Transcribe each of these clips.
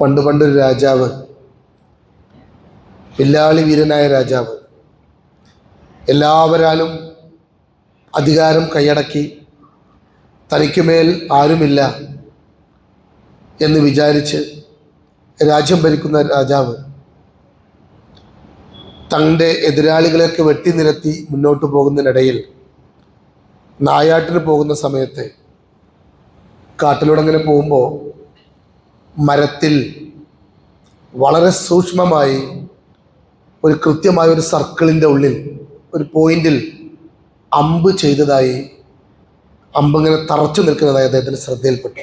പണ്ട് പണ്ടൊരു രാജാവ്. വില്ലാളി വീരനായ രാജാവ്. എല്ലാവരാലും അധികാരം കൈയടക്കി തനിക്കുമേൽ ആരുമില്ല എന്ന് വിചാരിച്ച് രാജ്യം ഭരിക്കുന്ന രാജാവ് തന്റെ എതിരാളികളെയൊക്കെ വെട്ടി നിരത്തി മുന്നോട്ട് പോകുന്നതിനിടയിൽ നായാട്ടിന് പോകുന്ന സമയത്ത് കാട്ടിലൂടെ അങ്ങനെ പോകുമ്പോൾ മരത്തിൽ വളരെ സൂക്ഷ്മമായി ഒരു കൃത്യമായ ഒരു സർക്കിളിന്റെ ഉള്ളിൽ ഒരു പോയിന്റിൽ അമ്പ് ചെയ്തതായി അമ്പിങ്ങനെ തറച്ചു നിൽക്കുന്നതായി അദ്ദേഹത്തിന് ശ്രദ്ധയിൽപ്പെട്ടു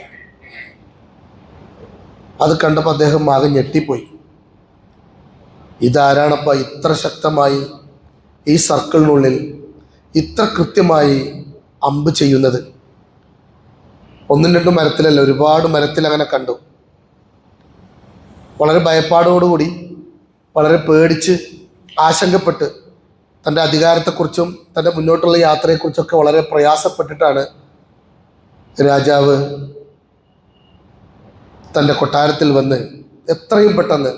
അത് കണ്ടപ്പോൾ അദ്ദേഹം ആകെ ഞെട്ടിപ്പോയി. ഇതാരാണപ്പ ഇത്ര ശക്തമായി ഈ സർക്കിളിനുള്ളിൽ ഇത്ര കൃത്യമായി അമ്പ് ചെയ്യുന്നത്? ഒന്നും രണ്ടും മരത്തിലല്ല ഒരുപാട് മരത്തിൽ അങ്ങനെ കണ്ടു. വളരെ ഭയപ്പാടോടുകൂടി വളരെ പേടിച്ച് ആശങ്കപ്പെട്ട് തന്റെ അധികാരത്തെക്കുറിച്ചും തന്റെ മുന്നോട്ടുള്ള യാത്രയെക്കുറിച്ചൊക്കെ വളരെ പ്രയാസപ്പെട്ടിട്ടാണ് രാജാവ് തന്റെ കൊട്ടാരത്തിൽ വന്ന് എത്രയും പെട്ടെന്ന്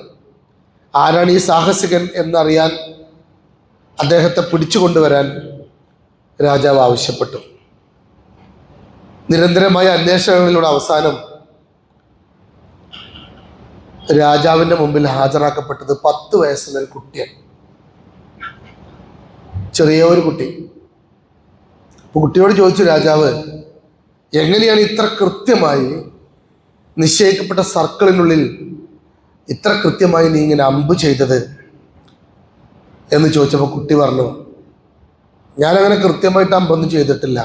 ആരാണ് ഈ സാഹസികൻ എന്നറിയാൻ അദ്ദേഹത്തെ പിടിച്ചു കൊണ്ടുവരാൻ രാജാവ് ആവശ്യപ്പെട്ടു. നിരന്തരമായ അന്വേഷണങ്ങളിലൂടെ അവസാനം രാജാവിന്റെ മുമ്പിൽ ഹാജരാക്കപ്പെട്ടത് പത്ത് വയസ്സുള്ള ഒരു കുട്ടിയാണ്. ചെറിയ ഒരു കുട്ടി. അപ്പോൾ കുട്ടിയോട് ചോദിച്ചു രാജാവ് എങ്ങനെയാണ് ഇത്ര കൃത്യമായി നിശ്ചയിക്കപ്പെട്ട സർക്കിളിനുള്ളിൽ ഇത്ര കൃത്യമായി നീ ഇങ്ങനെ അമ്പ് ചെയ്തത്? എന്ന് ചോദിച്ചപ്പോൾ കുട്ടി പറഞ്ഞു ഞാനങ്ങനെ കൃത്യമായിട്ട് അമ്പൊന്നും ചെയ്തിട്ടില്ല.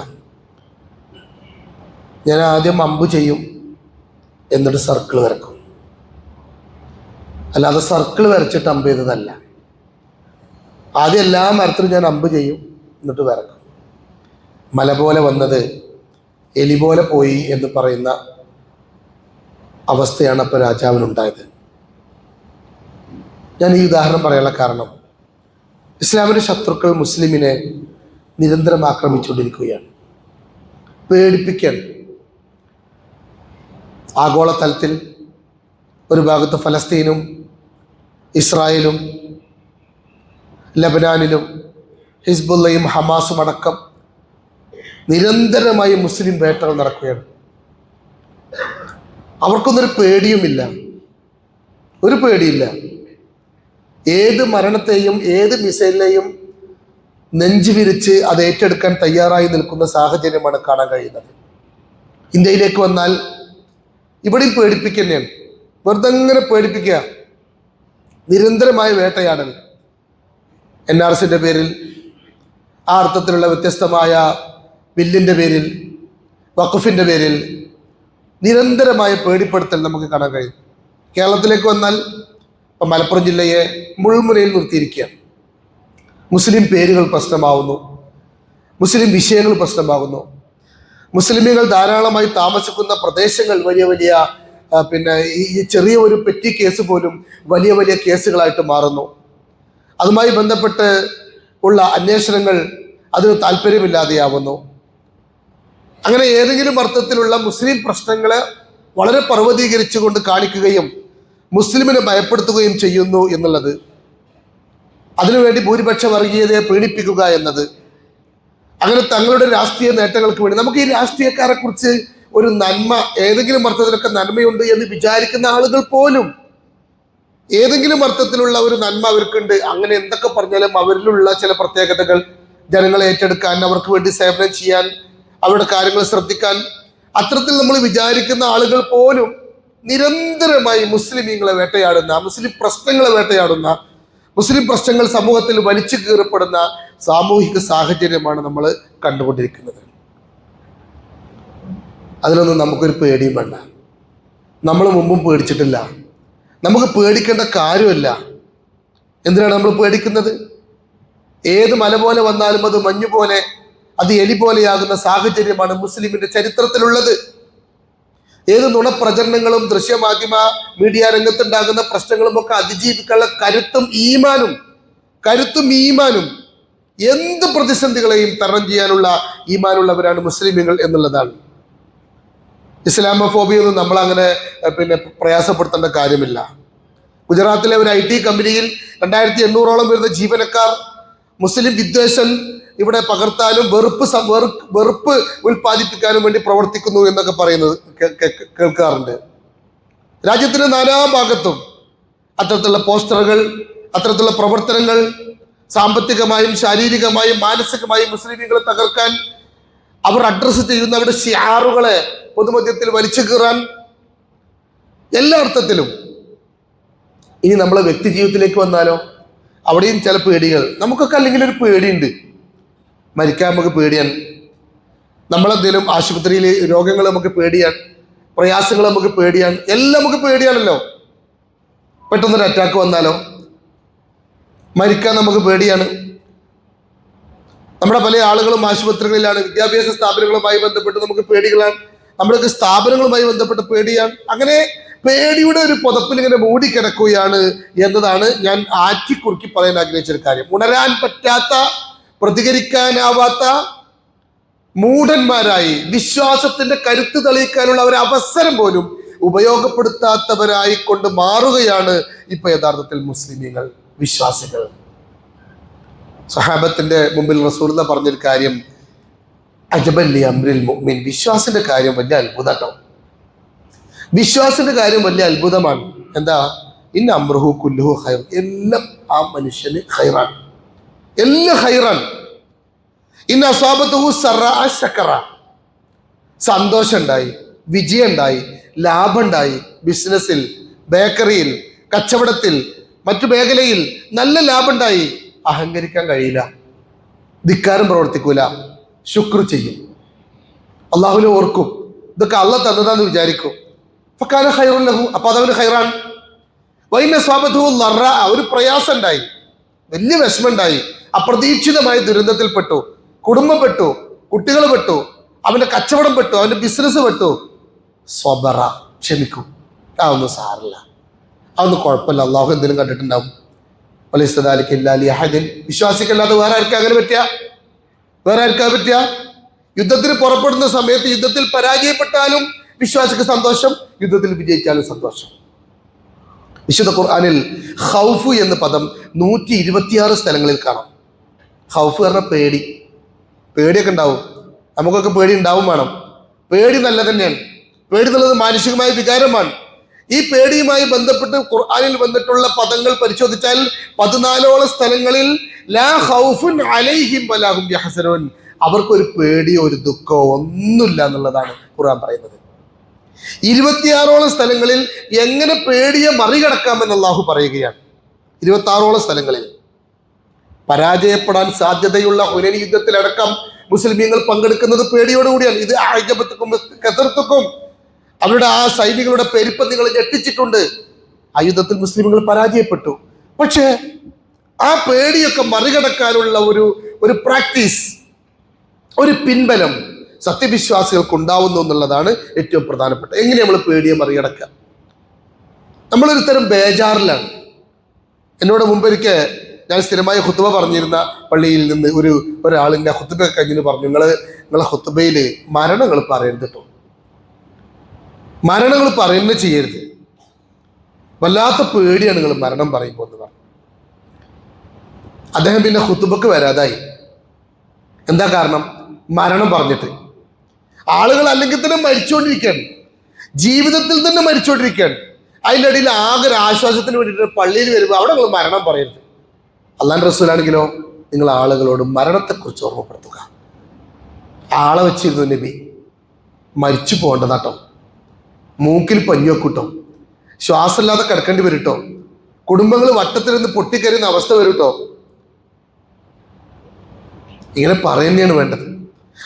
ഞാൻ ആദ്യം അമ്പ് ചെയ്യും എന്നിട്ട് സർക്കിൾ വരക്കും. അല്ലാതെ സർക്കിൾ വരച്ചിട്ട് അമ്പ് ചെയ്തതല്ല. ആദ്യം എല്ലാ മരത്തിലും ഞാൻ അമ്പ് ചെയ്യും എന്നിട്ട് വരക്കും. മല പോലെ വന്നത് എലി പോലെ പോയി എന്ന് പറയുന്ന അവസ്ഥയാണ് അപ്പോൾ രാജാവിനുണ്ടായത്. ഞാൻ ഈ ഉദാഹരണം പറയാനുള്ള കാരണം ഇസ്ലാമിന്റെ ശത്രുക്കൾ മുസ്ലിമിനെ നിരന്തരം ആക്രമിച്ചുകൊണ്ടിരിക്കുകയാണ്. പേടിപ്പിക്കാൻ ആഗോളതലത്തിൽ ഒരു ഭാഗത്ത് ഫലസ്തീനും ഇസ്രായേലും ലബനാനിലും ഹിസ്ബുള്ളയും ഹമാസും അടക്കം നിരന്തരമായി മുസ്ലിം വേട്ടകൾ നടക്കുകയാണ്. അവർക്കൊന്നൊരു പേടിയുമില്ല. ഒരു പേടിയില്ല. ഏത് മരണത്തെയും ഏത് മിസൈലിനെയും നെഞ്ചു വിരിച്ച് അത് ഏറ്റെടുക്കാൻ തയ്യാറായി നിൽക്കുന്ന സാഹചര്യമാണ് കാണാൻ കഴിയുന്നത്. ഇന്ത്യയിലേക്ക് വന്നാൽ ഇവിടെയും പേടിപ്പിക്കുന്നതാണ് വെറുതെ അങ്ങനെ പേടിപ്പിക്കുക. നിരന്തരമായ വേട്ടയാടൽ. എൻ ആർ എസിന്റെ പേരിൽ ആ അർത്ഥത്തിലുള്ള വ്യത്യസ്തമായ ബില്ലിന്റെ പേരിൽ വഖഫിന്റെ പേരിൽ നിരന്തരമായ പേടിപ്പെടുത്തൽ നമുക്ക് കാണാൻ കഴിയും. കേരളത്തിലേക്ക് വന്നാൽ ഇപ്പം മലപ്പുറം ജില്ലയെ മുൾമുനയിൽ നിർത്തിയിരിക്കുകയാണ്. മുസ്ലിം പേരുകൾ പ്രശ്നമാവുന്നു. മുസ്ലിം വിഷയങ്ങൾ പ്രശ്നമാകുന്നു മുസ്ലിമുകൾ ധാരാളമായി താമസിക്കുന്ന പ്രദേശങ്ങൾ വലിയ വലിയ പിന്നെ ഈ ചെറിയ ഒരു പെറ്റി കേസ് പോലും വലിയ വലിയ കേസുകളായിട്ട് മാറുന്നു. അതുമായി ബന്ധപ്പെട്ട് ഉള്ള അന്വേഷണങ്ങൾ അതിന് താല്പര്യമില്ലാതെയാവുന്നു. അങ്ങനെ ഏതെങ്കിലും അർത്ഥത്തിലുള്ള മുസ്ലിം പ്രശ്നങ്ങളെ വളരെ പർവതീകരിച്ചുകൊണ്ട് കാണിക്കുകയും മുസ്ലിമിനെ ഭയപ്പെടുത്തുകയും ചെയ്യുന്നു എന്നുള്ളത്. അതിനുവേണ്ടി ഭൂരിപക്ഷ വർഗീയതയെ പീഡിപ്പിക്കുക എന്നത്. അങ്ങനെ തങ്ങളുടെ രാഷ്ട്രീയ നേട്ടങ്ങൾക്ക് വേണ്ടി. നമുക്ക് ഈ രാഷ്ട്രീയക്കാരെ കുറിച്ച് ഒരു നന്മ ഏതെങ്കിലും അർത്ഥത്തിലൊക്കെ നന്മയുണ്ട് എന്ന് വിചാരിക്കുന്ന ആളുകൾ പോലും ഏതെങ്കിലും അർത്ഥത്തിലുള്ള ഒരു നന്മ അവർക്കുണ്ട്. അങ്ങനെ എന്തൊക്കെ പറഞ്ഞാലും അവരിലുള്ള ചില പ്രത്യേകതകൾ ജനങ്ങളെ ഏറ്റെടുക്കാൻ അവർക്ക് വേണ്ടി സേവനം ചെയ്യാൻ അവരുടെ കാര്യങ്ങൾ ശ്രദ്ധിക്കാൻ അത്തരത്തിൽ നമ്മൾ വിചാരിക്കുന്ന ആളുകൾ പോലും നിരന്തരമായി മുസ്ലിമീങ്ങളെ വേട്ടയാടുന്ന മുസ്ലിം പ്രശ്നങ്ങളെ വേട്ടയാടുന്ന മുസ്ലിം പ്രശ്നങ്ങൾ സമൂഹത്തിൽ വലിച്ചു കീറപ്പെടുന്ന സാമൂഹിക സാഹചര്യമാണ് നമ്മൾ കണ്ടുകൊണ്ടിരിക്കുന്നത്. അതിലൊന്നും നമുക്കൊരു പേടിയും വേണ്ട. നമ്മൾ മുമ്പും പേടിച്ചിട്ടില്ല. നമുക്ക് പേടിക്കേണ്ട കാര്യമല്ല. എന്തിനാണ് നമ്മൾ പേടിക്കുന്നത്? ഏത് മല പോലെ വന്നാലും അത് മഞ്ഞു പോലെ അത് എലി പോലെയാകുന്ന സാഹചര്യമാണ് മുസ്ലിമിന്റെ ചരിത്രത്തിലുള്ളത്. ഏത് നുണപ്രചരണങ്ങളും ദൃശ്യമാധ്യമ മീഡിയ രംഗത്തുണ്ടാകുന്ന പ്രശ്നങ്ങളും ഒക്കെ അതിജീവിക്കാനുള്ള കരുത്തും ഈമാനും കരുത്തും ഈമാനും എന്ത് പ്രതിസന്ധികളെയും തരണം ചെയ്യാനുള്ള ഈമാനുള്ളവരാണ് മുസ്ലിമുകൾ എന്നുള്ളതാണ്. ഇസ്ലാമോഫോബിയ ഒന്നും നമ്മൾ അങ്ങനെ പിന്നെ പ്രയാസപ്പെടുത്തേണ്ട കാര്യമില്ല. ഗുജറാത്തിലെ ഒരു ഐ ടി കമ്പനിയിൽ രണ്ടായിരത്തി എണ്ണൂറോളം വരുന്ന ജീവനക്കാർ മുസ്ലിം വിദ്വേഷം ഇവിടെ പകർത്താനും വെറുപ്പ് വെറുപ്പ് ഉൽപ്പാദിപ്പിക്കാനും വേണ്ടി പ്രവർത്തിക്കുന്നു എന്നൊക്കെ പറയുന്നത് കേൾക്കാറുണ്ട്. രാജ്യത്തിന്റെ നാനാഭാഗത്തും അത്തരത്തിലുള്ള പോസ്റ്ററുകൾ അത്തരത്തിലുള്ള പ്രവർത്തനങ്ങൾ സാമ്പത്തികമായും ശാരീരികമായും മാനസികമായും മുസ്ലിമീങ്ങളെ തകർക്കാൻ അവർ അഡ്രസ്സ് ചെയ്യുന്നവരുടെ ഷിയാറുകളെ പൊതുമധ്യത്തിൽ വലിച്ചു കീറാൻ എല്ലാ അർത്ഥത്തിലും. ഇനി നമ്മളെ വ്യക്തി ജീവിതത്തിലേക്ക് വന്നാലോ? അവിടെയും ചില പേടികൾ. നമുക്കൊക്കെ അല്ലെങ്കിൽ ഒരു പേടിയുണ്ട്. മരിക്കാൻ നമുക്ക് പേടിയാണ്. നമ്മളെന്തെങ്കിലും ആശുപത്രിയിൽ രോഗങ്ങൾ നമുക്ക് പേടിയാണ്. പ്രയാസങ്ങൾ നമുക്ക് പേടിയാണ്. എല്ലാം നമുക്ക് പേടിയാണല്ലോ. പെട്ടെന്നൊരു അറ്റാക്ക് വന്നാലോ? മരിക്കാൻ നമുക്ക് പേടിയാണ്. നമ്മുടെ പല ആളുകളും ആശുപത്രികളിലാണ് വിദ്യാഭ്യാസ സ്ഥാപനങ്ങളുമായി ബന്ധപ്പെട്ട് നമുക്ക് പേടികളാണ്. നമ്മുടെ സ്ഥാപനങ്ങളുമായി ബന്ധപ്പെട്ട് പേടിയാണ്. അങ്ങനെ പേടിയുടെ ഒരു പുതപ്പിൽ ഇങ്ങനെ മൂടിക്കിടക്കുകയാണ് എന്നതാണ് ഞാൻ ആറ്റിക്കുറുക്കി പറയാൻ ആഗ്രഹിച്ച ഒരു കാര്യം. ഉണരാൻ പറ്റാത്ത പ്രതികരിക്കാനാവാത്ത മൂഢന്മാരായി വിശ്വാസത്തിന്റെ കരുത്ത് തെളിയിക്കാനുള്ള ഒരു അവസരം പോലും ഉപയോഗപ്പെടുത്താത്തവരായി കൊണ്ട് മാറുകയാണ് ഇപ്പൊ യഥാർത്ഥത്തിൽ മുസ്ലിമീങ്ങൾ വിശ്വാസികൾ. സഹാബത്തിന്റെ മുമ്പിൽ റസൂർന്ന പറഞ്ഞൊരു കാര്യം അജബല്ലി അമ്രിൽ മുഅ്മിൻ. വിശ്വാസിന്റെ കാര്യം വലിയ അത്ഭുതട്ടോ. വിശ്വാസിന്റെ കാര്യം വലിയ അത്ഭുതമാണ്. എന്താ? ഇന്ന അമ്രഹു കുല്ലുഹു ഹൈർ എല്ലാം ആ മനുഷ്യന് ഹൈറാണ് എല്ലാം ഹൈറാണ് ഇന്ന അസ്വാബത്തുഹു സറ ശക്കറ. സന്തോഷം ഉണ്ടായി വിജയം ഉണ്ടായി ലാഭം ഉണ്ടായി ബിസിനസ്സിൽ ബേക്കറിയിൽ കച്ചവടത്തിൽ മറ്റു മേഖലയിൽ നല്ല ലാഭം ഉണ്ടായി അഹങ്കരിക്കാൻ കഴിയില്ല. ധിക്കാരം പ്രവർത്തിക്കൂല. ശുക്ർ ചെയ്യും. അള്ളാഹുവിനെ ഓർക്കും. ഇതൊക്കെ അള്ള തന്നതാന്ന് വിചാരിക്കും. ഫക്കാല ഹൈറുൻ ലഹു. അപ്പൊ അതവന് ഹൈറാണ് വൈന സ്വാബധു നറ ഒരു പ്രയാസം ഉണ്ടായി വലിയ വിഷമമുണ്ടായി. അപ്രതീക്ഷിതമായ ദുരന്തത്തിൽപ്പെട്ടു കുടുംബം പെട്ടു. കുട്ടികൾ പെട്ടു. അവന്റെ കച്ചവടം പെട്ടു. അവന്റെ ബിസിനസ് പെട്ടു. സ്വബറ. ക്ഷമിക്കും. അതൊന്നും സാറില്ല അതൊന്നും കുഴപ്പമില്ല. അള്ളാഹു എന്തെങ്കിലും കണ്ടിട്ടുണ്ടാവും. അലൈഹിസ്ലാലിക്കല്ലാലി വിശ്വാസിക്കല്ലാതെ വേറെ ആർക്കാ അങ്ങനെ പറ്റിയ? വേറെ ആർക്കാ പറ്റിയ? യുദ്ധത്തിന് പുറപ്പെടുന്ന സമയത്ത് യുദ്ധത്തിൽ പരാജയപ്പെട്ടാലും വിശ്വാസിക്ക് സന്തോഷം യുദ്ധത്തിൽ വിജയിച്ചാലും സന്തോഷം. വിശുദ്ധ ഖുർആാനിൽ ഹൗഫ് എന്ന പദം നൂറ്റി ഇരുപത്തിയാറ് സ്ഥലങ്ങളിൽ കാണാം. ഹൗഫ് പറഞ്ഞ പേടി. പേടിയൊക്കെ ഉണ്ടാവും. നമുക്കൊക്കെ പേടി ഉണ്ടാവും വേണം. പേടി നല്ല തന്നെയാണ്. പേടി എന്നുള്ളത് മാനുഷികമായ വികാരമാണ്. ഈ പേടിയുമായി ബന്ധപ്പെട്ട് ഖുർആാനിൽ വന്നിട്ടുള്ള പദങ്ങൾ പരിശോധിച്ചാൽ പതിനാലോളം സ്ഥലങ്ങളിൽ ലാ ഹൗഫുൻ അലൈഹിം അവർക്കൊരു പേടിയോ ഒരു ദുഃഖമോ ഒന്നുമില്ല എന്നുള്ളതാണ് ഖുർആൻ പറയുന്നത്. ഇരുപത്തിയാറോളം സ്ഥലങ്ങളിൽ എങ്ങനെ പേടിയെ മറികടക്കാമെന്ന് അള്ളാഹു പറയുകയാണ്. ഇരുപത്തി ആറോളം സ്ഥലങ്ങളിൽ. പരാജയപ്പെടാൻ സാധ്യതയുള്ള ഹുനൈൻ യുദ്ധത്തിലടക്കം മുസ്ലിമീങ്ങൾ പങ്കെടുക്കുന്നത് പേടിയോടുകൂടിയാണ്. ഇത് ആഴ്ചപ്പത്തുക്കും കസർത്തുക്കും അവരുടെ ആ സൈനികളുടെ പെരുപ്പം നിങ്ങൾ ഞെട്ടിച്ചിട്ടുണ്ട്. ആ യുദ്ധത്തിൽ മുസ്ലിമുകൾ പരാജയപ്പെട്ടു. പക്ഷേ ആ പേടിയൊക്കെ മറികടക്കാനുള്ള ഒരു ഒരു പ്രാക്ടീസ് ഒരു പിൻബലം സത്യവിശ്വാസികൾക്ക് ഉണ്ടാവുന്നു എന്നുള്ളതാണ് ഏറ്റവും പ്രധാനപ്പെട്ട. എങ്ങനെ നമ്മൾ പേടിയെ മറികടക്കുക? നമ്മളൊരു തരം ബേജാറിലാണ്. എന്നോട് മുമ്പൊരിക്കൽ ഞാൻ സ്ഥിരമായി ഹുത്തുബ പറഞ്ഞിരുന്ന പള്ളിയിൽ നിന്ന് ഒരു ഒരാളിന്റെ ഹുത്തുബ കഴിഞ്ഞിട്ട് പറഞ്ഞു നിങ്ങൾ നിങ്ങളെ ഹുത്തുബയിൽ മരണങ്ങൾ പറയരുത് കേട്ടോ മരണങ്ങൾ പറയുന്നത് ചെയ്യരുത്. വല്ലാത്ത പേടിയാണ് നിങ്ങൾ മരണം പറയുമ്പോൾ എന്ന് പറഞ്ഞു അദ്ദേഹം പിന്നെ ഹുത്തുബക്ക് വരാതായി. എന്താ കാരണം? മരണം പറഞ്ഞിട്ട്. ആളുകൾ അല്ലെങ്കിൽ തന്നെ മരിച്ചുകൊണ്ടിരിക്കുകയാണ്. ജീവിതത്തിൽ തന്നെ മരിച്ചുകൊണ്ടിരിക്കുകയാണ്. അതിന്റെ ഇടയിൽ ആകെ ഒരു ആശ്വാസത്തിന് വേണ്ടിയിട്ട് പള്ളിയിൽ വരുമ്പോൾ അവിടെ നിങ്ങൾ മരണം പറയരുത്. അള്ളാൻ റസൂലാണെങ്കിലോ നിങ്ങൾ ആളുകളോട് മരണത്തെക്കുറിച്ച് ഓർമ്മപ്പെടുത്തുക. ആളെ വെച്ചിരുന്നു നബി. മരിച്ചു പോകേണ്ടതാട്ടോ. മൂക്കിൽ പഞ്ഞുവെക്കൂട്ടോ. ശ്വാസമില്ലാതെ കിടക്കേണ്ടി വരും ട്ടോ കുടുംബങ്ങൾ വട്ടത്തിലിരുന്ന് പൊട്ടിക്കരുന്ന അവസ്ഥ വരും ട്ടോ ഇങ്ങനെ പറയുന്നതാണ് വേണ്ടത്.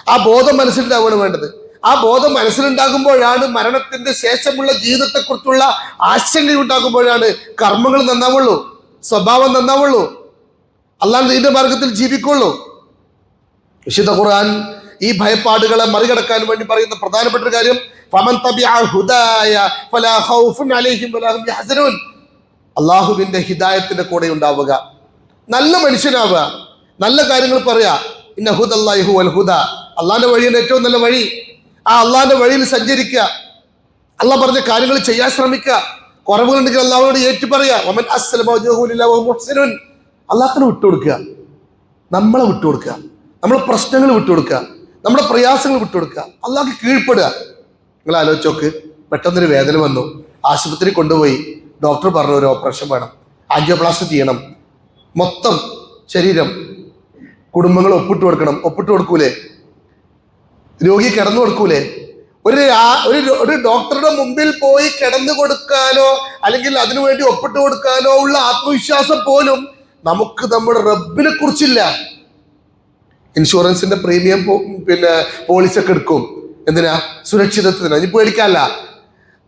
ആ ബോധം മനസ്സിലുണ്ടാവുകയാണ് വേണ്ടത്. ആ ബോധം മനസ്സിലുണ്ടാകുമ്പോഴാണ് മരണത്തിന്റെ ശേഷമുള്ള ജീവിതത്തെക്കുറിച്ചുള്ള ആശങ്ക ഉണ്ടാകുമ്പോഴാണ് കർമ്മങ്ങൾ നന്നാവുള്ളൂ സ്വഭാവം നന്നാവുള്ളൂ. അല്ലാതെ ഇതിന്റെ മാർഗത്തിൽ ജീവിക്കുള്ളൂ. വിശുദ്ധ ഖുർആൻ ഈ ഭയപ്പാടുകളെ മറികടക്കാൻ വേണ്ടി പറയുന്ന പ്രധാനപ്പെട്ട ഒരു കാര്യം അള്ളാഹുവിന്റെ ഹിദായത്തിന്റെ കൂടെ ഉണ്ടാവുക. നല്ല മനുഷ്യനാവുക. നല്ല കാര്യങ്ങൾ പറയാ. ഇന്ന ഹുദ് അൽ ഹുദ. അള്ളാന്റെ വഴിയാണ് ഏറ്റവും നല്ല വഴി. ആ അള്ളാന്റെ വഴിയിൽ സഞ്ചരിക്കുക. അള്ളാഹ് പറഞ്ഞ കാര്യങ്ങൾ ചെയ്യാൻ ശ്രമിക്കുക. കുറവുകളുണ്ടെങ്കിൽ അള്ളാഹുനോട് ഏറ്റു പറയാൻ അള്ളാഹിനെ വിട്ടുകൊടുക്കുക. നമ്മളെ വിട്ടുകൊടുക്കുക. നമ്മളെ പ്രശ്നങ്ങൾ വിട്ടുകൊടുക്കുക. നമ്മുടെ പ്രയാസങ്ങൾ വിട്ടുകൊടുക്കുക. അള്ളാഹ്ക്ക് കീഴ്പ്പെടുക. നിങ്ങൾ ആലോചിച്ച് നോക്ക്. പെട്ടെന്നൊരു വേദന വന്നു. ആശുപത്രി കൊണ്ടുപോയി. ഡോക്ടർ പറഞ്ഞു ഒരു ഓപ്പറേഷൻ വേണം. ആൻജിയോപ്ലാസ്റ്റി ചെയ്യണം. മൊത്തം ശരീരം കുടുംബങ്ങൾ ഒപ്പിട്ട് കൊടുക്കണം. ഒപ്പിട്ട് കൊടുക്കൂലേ? രോഗി കിടന്നു കൊടുക്കൂലേ? ഒരു ഒരു ഡോക്ടറുടെ മുമ്പിൽ പോയി കിടന്നു കൊടുക്കാനോ അല്ലെങ്കിൽ അതിനുവേണ്ടി ഒപ്പിട്ട് കൊടുക്കാനോ ഉള്ള ആത്മവിശ്വാസം പോലും നമുക്ക് നമ്മുടെ റബ്ബിനെ കുറിച്ചില്ല. ഇൻഷുറൻസിന്റെ പ്രീമിയം പിന്നെ പോളിസി ഒക്കെ എടുക്കും. എന്തിനാ? സുരക്ഷിതത്വത്തിന്. ഇനി പേടിക്കാല്ല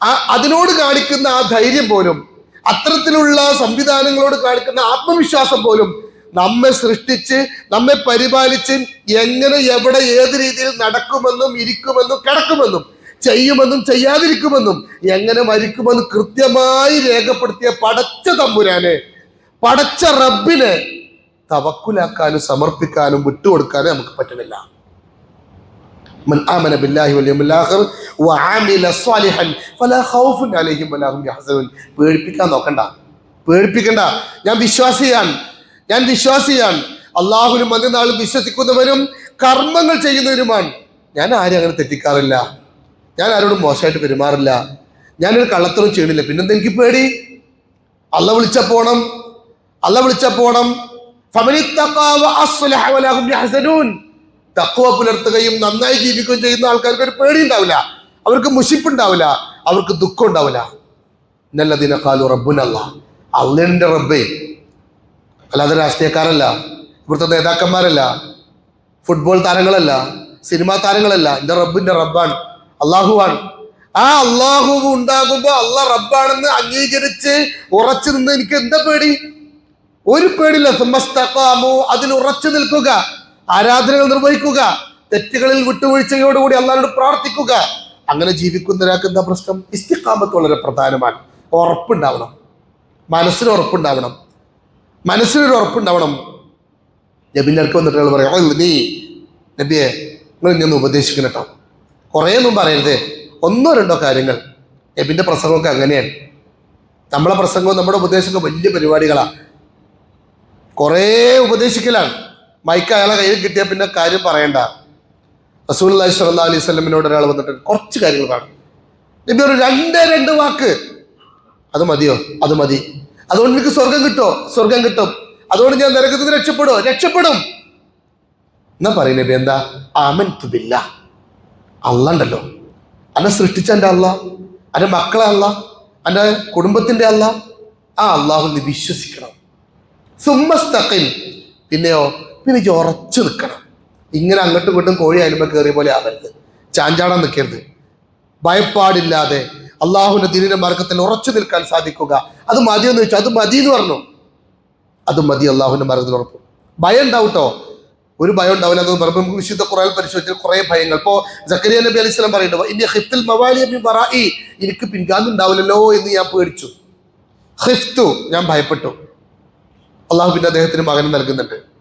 ആ അതിനോട് കാണിക്കുന്ന ആ ധൈര്യം പോലും അത്തരത്തിലുള്ള സംവിധാനങ്ങളോട് കാണിക്കുന്ന ആത്മവിശ്വാസം പോലും നമ്മെ സൃഷ്ടിച്ച് നമ്മെ പരിപാലിച്ച് എങ്ങനെ എവിടെ ഏത് രീതിയിൽ നടക്കുമെന്നും ഇരിക്കുമെന്നും കിടക്കുമെന്നും ചെയ്യുമെന്നും ചെയ്യാതിരിക്കുമെന്നും എങ്ങനെ മരിക്കുമെന്നും കൃത്യമായി രേഖപ്പെടുത്തിയ പടച്ച തമ്പുരാനെ പടച്ച റബ്ബിനെ തവക്കുലാക്കാനും സമർപ്പിക്കാനും വിട്ടുകൊടുക്കാനും നമുക്ക് പറ്റണില്ല من آمن بالله واليوم الآخر وعمل صالحا فلا خوف عليهم ولا هم يحزنون പേടിപ്പിക്കാൻ നോക്കണ്ട പേടിപ്പിക്കണ്ട ഞാൻ വിശ്വാസിയാണ് ഞാൻ വിശ്വാസിയാണ് അള്ളാഹുലും മറ്റന്നാളും വിശ്വസിക്കുന്നവരും കർമ്മങ്ങൾ ചെയ്യുന്നവരുമാണ് ഞാൻ ആരും അങ്ങനെ തെറ്റിക്കാറില്ല ഞാൻ ആരോടും മോശമായിട്ട് പെരുമാറില്ല ഞാനൊരു കള്ളത്തരം ചെയ്യണില്ല പിന്നെന്താ എനിക്ക് പേടി അല്ല വിളിച്ച പോണം അല്ല വിളിച്ച പോണം തഖ്വ പുലർത്തുകയും നന്നായി ജീവിക്കുകയും ചെയ്യുന്ന ആൾക്കാർക്ക് ഒരു പേടി ഉണ്ടാവില്ല അവർക്ക് മുഷിപ്പുണ്ടാവില്ല. അവർക്ക് ദുഃഖം ഉണ്ടാവില്ല നല്ല കാലു റബ്ബുനല്ല. അള്ളിന്റെ റബ്ബേ. അല്ലാതെ രാഷ്ട്രീയക്കാരല്ല. ഇവിടുത്തെ നേതാക്കന്മാരല്ല. ഫുട്ബോൾ താരങ്ങളല്ല. സിനിമാ താരങ്ങളല്ല. എന്റെ റബ്ബിന്റെ റബ്ബാണ്. അള്ളാഹുവാണ്. ആ അള്ളാഹു ഉണ്ടാകുമ്പോ അള്ളാഹ് റബ്ബാണെന്ന് അംഗീകരിച്ച് ഉറച്ചു നിന്ന് എനിക്ക് എന്താ പേടി? ഒരു പേടില്ല അതിൽ ഉറച്ചു നിൽക്കുക. ആരാധനകൾ നിർവഹിക്കുക തെറ്റുകളിൽ വിട്ടുവീഴ്ചയോടുകൂടി അള്ളാഹിനോട് പ്രാർത്ഥിക്കുക. അങ്ങനെ ജീവിക്കുന്നതിനാക്കുന്ന പ്രശ്നം? ഇസ്തിക്കാമത്ത് വളരെ പ്രധാനമാണ്. ഉറപ്പുണ്ടാവണം. മനസ്സിന് ഉറപ്പുണ്ടാവണം. മനസ്സിനൊരു ഉറപ്പുണ്ടാവണം. നബിന്റെ അടുക്ക് വന്നിട്ട് പറയാം "ഓ, നീ നബിയെ നിങ്ങൾ ഇനി ഒന്ന് ഉപദേശിക്കണം കേട്ടോ. കുറേ ഒന്നും പറയരുതേ. ഒന്നോ രണ്ടോ കാര്യങ്ങൾ. നബിന്റെ പ്രസംഗമൊക്കെ അങ്ങനെയാണ്. നമ്മളെ പ്രസംഗവും നമ്മുടെ ഉപദേശമൊക്കെ വലിയ പരിപാടികളാണ് കുറേ ഉപദേശിക്കലാണ്. മൈക്ക് അയാളെ കയ്യിൽ കിട്ടിയാൽ പിന്നെ കാര്യം പറയണ്ട. റസൂൽ അലൈഹി സ്വല്ലാ അലൈഹി സ്വലമിനോട് ഒരാൾ വന്നിട്ട് കുറച്ച് കാര്യങ്ങൾ കാണും നബി ഒരു രണ്ട് രണ്ട് വാക്ക്. അത് മതിയോ? അത് മതി. അതുകൊണ്ട് എനിക്ക് സ്വർഗം കിട്ടോ? സ്വർഗം കിട്ടും. അതുകൊണ്ട് ഞാൻ നരകത്തിൽ രക്ഷപ്പെടോ. രക്ഷപ്പെടും. എന്നാ പറയുന്നത് എന്താ? ആമൻ തുബില്ല അല്ല ഉണ്ടല്ലോ. അന്നെ സൃഷ്ടിച്ച എന്റെ അല്ല. എന്റെ മക്കളെ അല്ല. എന്റെ കുടുംബത്തിന്റെ അല്ല. ആ അള്ളാഹു നീ വിശ്വസിക്കണം. സുമ്മസ്തഖിൽ. പിന്നെയോ? പിന്നെ ഇജ്ജ് ഉറച്ചു നിൽക്കണം. ഇങ്ങനെ അങ്ങോട്ടും ഇങ്ങോട്ടും കോഴി അയലുമ്പോൾ കയറിയ പോലെ ആവരുത്. ചാഞ്ചാടാൻ നിൽക്കരുത്. ഭയപ്പാടില്ലാതെ അള്ളാഹുവിന്റെ ദിനിന്റെ മാർഗത്തിൽ ഉറച്ചു നിൽക്കാൻ സാധിക്കുക. അത് മതിയെന്ന് ചോദിച്ചു അത് മതി എന്ന് പറഞ്ഞു? അത് മതി അള്ളാഹുവിന്റെ മാർഗത്തിൽ ഉറപ്പ്. ഭയം ഉണ്ടാവട്ടോ ഒരു ഭയം ഉണ്ടാവില്ല എന്ന് പറയുമ്പോൾ നമുക്ക് വിശുദ്ധ ഖുറാൻ പരിശോധിച്ചാൽ കുറേ ഭയങ്ങൾ. ഇപ്പോൾ ജക്കരിയ നബി അലൈഹി സ്വലം പറയുന്നുണ്ട് ഇനി ഹിഫ്തിൽ മവാലിയ മിൻ ഈ എനിക്ക് പിൻഗാമി ഉണ്ടാവില്ലല്ലോ എന്ന് ഞാൻ പേടിച്ചു. ഹിഫ്തു ഞാൻ ഭയപ്പെട്ടു. അള്ളാഹു പിന്നെ അദ്ദേഹത്തിന് മകൻ നൽകുന്നുണ്ട്.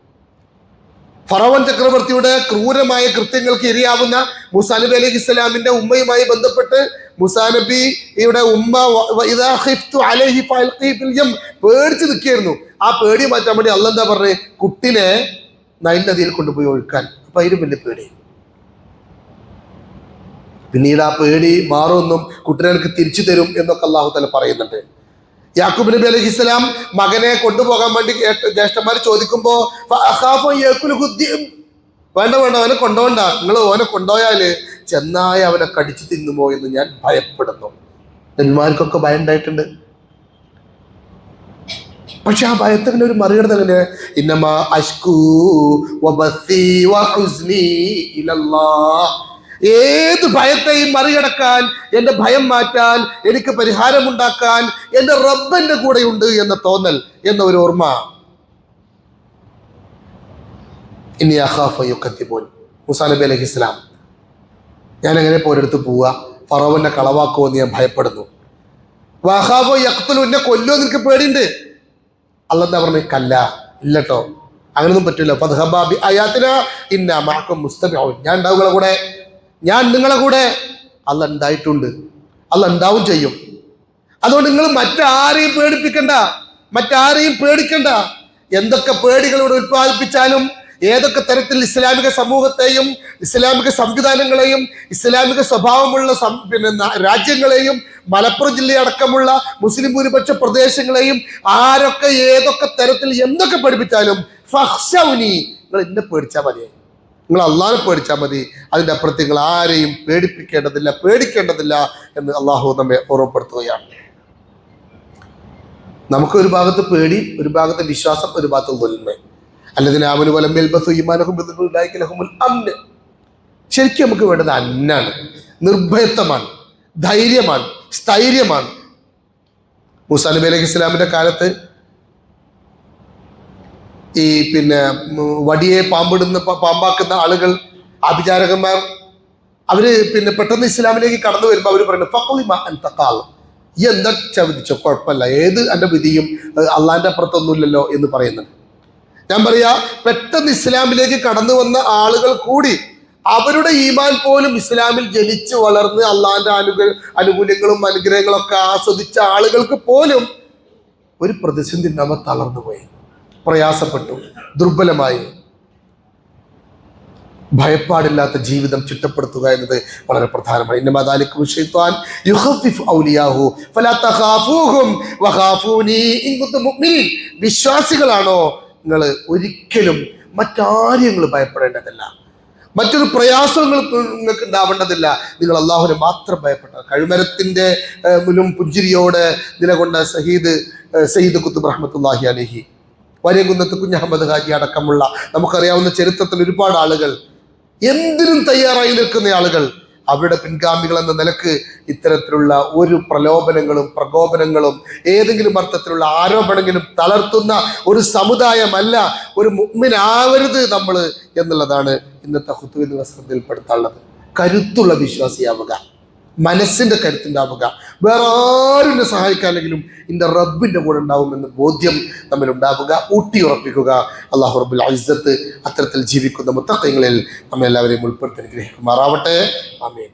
ഫറവൻ ചക്രവർത്തിയുടെ ക്രൂരമായ കൃത്യങ്ങൾക്ക് ഇരയാവുന്ന മുസാ നബി ഇസ്ലാമിന്റെ ഉമ്മയുമായി ബന്ധപ്പെട്ട് മുസാ നബിയുടെ ഉമ്മ പേടിച്ച് നിൽക്കുകയായിരുന്നു. ആ പേടി മാറ്റാൻ വേണ്ടി അല്ല എന്താ പറഞ്ഞേ? കുട്ടിനെ നൈൽ നദിയിൽ കൊണ്ടുപോയി ഒഴുക്കാൻ. അപ്പൊ അതിലും വലിയ പേടി. പിന്നീട് ആ പേടി മാറുമെന്നും കുട്ടിനെ തിരിച്ചു തരും എന്നൊക്കെ അള്ളാഹു തല പറയുന്നുണ്ട്. യാക്കൂബ് നബി അലഹി ഇസ്ലാം മകനെ കൊണ്ടുപോകാൻ വേണ്ടി ജ്യേഷ്ഠന്മാർ ചോദിക്കുമ്പോൾ വേണ്ട വേണ്ട അവനെ കൊണ്ടോണ്ട. നിങ്ങൾ ഓനെ കൊണ്ടുപോയാൽ ചെന്നായി അവനെ കടിച്ചു തിന്നുമോ എന്ന് ഞാൻ ഭയപ്പെടുന്നു. നന്മാർക്കൊക്കെ ഭയം ഉണ്ടായിട്ടുണ്ട്. പക്ഷെ ആ ഭയത്തങ്ങനെ ഒരു മറികടന്ന് അങ്ങനെ ഇന്നമാ അഷ്കൂ ഏത് ഭയത്തെയും മറികടക്കാൻ എന്റെ ഭയം മാറ്റാൻ എനിക്ക് പരിഹാരമുണ്ടാക്കാൻ എന്റെ റബ്ബന്റെ കൂടെയുണ്ട് എന്ന തോന്നൽ എന്ന ഒരു ഓർമ്മ. ഇനി അഹാഫയുക്കത്തിപ്പോൻ മുസാ നബി അലഹി ഇസ്ലാം ഞാൻ എങ്ങനെ പോരെടുത്ത് പോവുക ഫറോവന്റെ കളവാക്കുമോ എന്ന് ഞാൻ ഭയപ്പെടുന്നു. വഹാബോ യക്തലു എന്നെ കൊല്ലോ നിനക്ക് പേടിയുണ്ട്. അല്ലെന്താ പറഞ്ഞു? കല്ല ഇല്ലട്ടോ. അങ്ങനൊന്നും പറ്റില്ല ഫദ്ഹബാബി അയാത്തിന ഇന്ന മാക്കും മുസ്തഫ ഞാൻ ഉണ്ടാവുകളെ കൂടെ. ഞാൻ നിങ്ങളെ കൂടെ അല്ല ഉണ്ടായിട്ടുണ്ട്. അല്ല ഉണ്ടാവും ചെയ്യും. അതുകൊണ്ട് നിങ്ങൾ മറ്റാരെയും പേടിപ്പിക്കണ്ട. മറ്റാരെയും പേടിക്കണ്ട. എന്തൊക്കെ പേടികളോട് ഉത്പാദിപ്പിച്ചാലും ഏതൊക്കെ തരത്തിൽ ഇസ്ലാമിക സമൂഹത്തെയും ഇസ്ലാമിക സംവിധാനങ്ങളെയും ഇസ്ലാമിക സ്വഭാവമുള്ള പിന്നെ രാജ്യങ്ങളെയും മലപ്പുറം ജില്ലയടക്കമുള്ള മുസ്ലിം ഭൂരിപക്ഷ പ്രദേശങ്ങളെയും ആരൊക്കെ ഏതൊക്കെ തരത്തിൽ എന്തൊക്കെ പഠിപ്പിച്ചാലും ഫഹ്സൗനി നിങ്ങൾ എന്നെ പേടിച്ചാൽ മതി നിങ്ങൾ അള്ളാഹിനെ പേടിച്ചാൽ മതി. അതിന്റെ അപ്പുറത്ത് നിങ്ങൾ ആരെയും പേടിപ്പിക്കേണ്ടതില്ല പേടിക്കേണ്ടതില്ല എന്ന് അള്ളാഹു നമ്മെ ഓർമ്മപ്പെടുത്തുകയാണ്. നമുക്ക് ഒരു ഭാഗത്ത് പേടി ഒരു ഭാഗത്ത് വിശ്വാസം ഒരു ഭാഗത്ത് തൊൽമ. അല്ലതിന് അവന് വലമ്പേൽ ബസ് ഈമാനഹും അന്ന് ശരിക്കും നമുക്ക് വേണ്ടത് അന്നാണ്. നിർഭയത്വമാണ് ധൈര്യമാണ് സ്ഥൈര്യമാണ്. മുസാ നബി അലൈഹി ഇസ്ലാമിന്റെ കാലത്ത് ഈ പിന്നെ വടിയെ പാമ്പിടുന്ന പാമ്പാക്കുന്ന ആളുകൾ ആഭിചാരകന്മാർ അവർ പിന്നെ പെട്ടെന്ന് ഇസ്ലാമിലേക്ക് കടന്നു വരുമ്പോൾ അവർ പറയുന്നത് ഫഖ്ലിമ അൻത ഖാൽ. ഈ എന്താ ചവിതിച്ചോ കുഴപ്പമില്ല. ഏത് എന്റെ വിധിയും അള്ളാന്റെ അപ്പുറത്തൊന്നുമില്ലല്ലോ എന്ന് പറയുന്നുണ്ട് ഞാൻ പറയാ പെട്ടെന്ന് ഇസ്ലാമിലേക്ക് കടന്നു വന്ന ആളുകൾ കൂടി അവരുടെ ഈമാൻ പോലും ഇസ്ലാമിൽ ജനിച്ച് വളർന്ന് അള്ളാന്റെ അനുക അനുകൂല്യങ്ങളും അനുഗ്രഹങ്ങളും ഒക്കെ ആസ്വദിച്ച ആളുകൾക്ക് പോലും ഒരു പ്രതിസന്ധി നമ്മ തളർന്നുപോയി പ്രയാസപ്പെട്ടു ദുർബലമായി. ഭയപ്പാടില്ലാത്ത ജീവിതം ചിട്ടപ്പെടുത്തുക എന്നത് വളരെ പ്രധാനമാണ്. വിശ്വാസികളാണോ? നിങ്ങൾ ഒരിക്കലും മറ്റാരും ഭയപ്പെടേണ്ടതല്ല. മറ്റൊരു പ്രയാസങ്ങൾ നിങ്ങൾക്ക് ഉണ്ടാവേണ്ടതില്ല. നിങ്ങൾ അള്ളാഹുവിനെ മാത്രം ഭയപ്പെട്ട കഴിമരത്തിന്റെ മുലും പുഞ്ചിരിയോട് നിലകൊണ്ട സഹീദ് സയ്യിദ് കുത്തുബ് റഹ്മത്തുല്ലാഹി അലഹി. വരകുന്നത്ത് കുഞ്ഞഹമ്മദ് ഹാജി അടക്കമുള്ള നമുക്കറിയാവുന്ന ചരിത്രത്തിൽ ഒരുപാട് ആളുകൾ എന്തിനും തയ്യാറായി നിൽക്കുന്ന ആളുകൾ അവരുടെ പിൻഗാമികൾ എന്ന നിലയ്ക്ക് ഇത്തരത്തിലുള്ള ഒരു പ്രലോഭനങ്ങളും പ്രകോപനങ്ങളും ഏതെങ്കിലും അർത്ഥത്തിലുള്ള ആരോപണങ്ങളും തളർത്തുന്ന ഒരു സമുദായമല്ല ഒരു മുഗ്മിനാവരുത് നമ്മൾ എന്നുള്ളതാണ് ഇന്നത്തെ ഹുത്തുവിൽ ശ്രദ്ധയിൽപ്പെടുത്താനുള്ളത് കരുത്തുള്ള വിശ്വാസിയാവുക. മനസ്സിന്റെ കരുത്തുണ്ടാവുക. വേറെ ആരും എന്നെ സഹായിക്കാനെങ്കിലും എന്റെ റബ്ബിന്റെ കൂടെ ഉണ്ടാവുമെന്ന ബോധ്യം നമ്മൾ ഉണ്ടാവുക ഊട്ടിയുറപ്പിക്കുക. അള്ളാഹു റബ്ബുൽ ഇസ്സത്ത് അത്തരത്തിൽ ജീവിക്കുന്ന മുത്തക്കങ്ങളിൽ നമ്മളെല്ലാവരെയും ഉൾപ്പെടുത്തി അനുഗ്രഹിക്കുമാറാവട്ടെ. ആമീൻ.